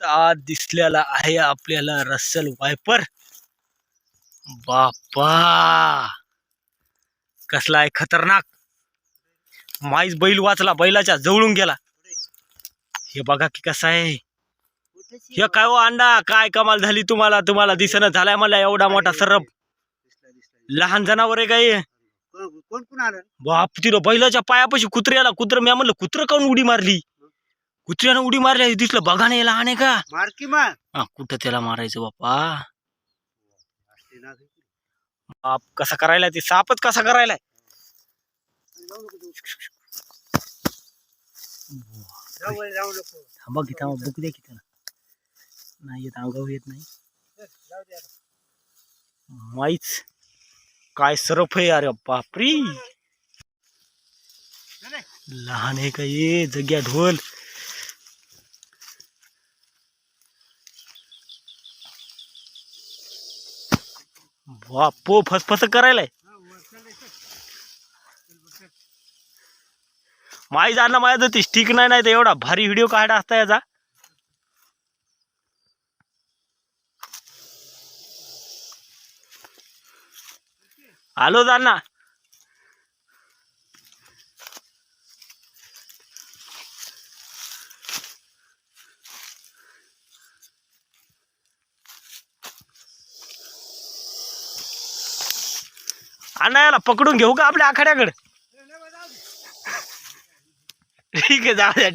आज दिसलेला आहे आपल्याला रस्सल वायपर. बापा कसला आहे खतरनाक. माईच बैल वाचला बैलाच्या जवळून गेला. हे बघा की कसं आहे. हे काय हो अंडा? काय कमाल झाली तुम्हाला? तुम्हाला दिसणं झालाय मला एवढा मोठा सरप. लहान जनावर आहे काय कोण कोण आलं? बाप तिला बैलाच्या पायापाशी कुत्र्याला कुत्र मी म्हणलं कुत्र काऊन उडी मारली? कुत्र्यानं उडी मारली दिसलं बघा लहान आहे का? मार की मार हा, कुठं त्याला मारायचं बाप्पा? बाप कसा करायला ते सापच कसा करायलाय? जाऊ जाऊ नको. थांबा की थांबा बुक द्या की त्याला. नाही येत अंगावर येत नाही. माहीच काय सरफ आहे अरे बापरी. लहान आहे का ये जग्या ढोल. बापो फसफस करायलाय. हा, माई जाणं माझ्या ती स्टिक नाही नाही तर एवढा भारी व्हिडिओ काढा असता याचा. आलो जाणार अण्णा याला पकडून घेऊ का आपल्या आखाड्याकडे? ठीक आहे जाऊ द्या.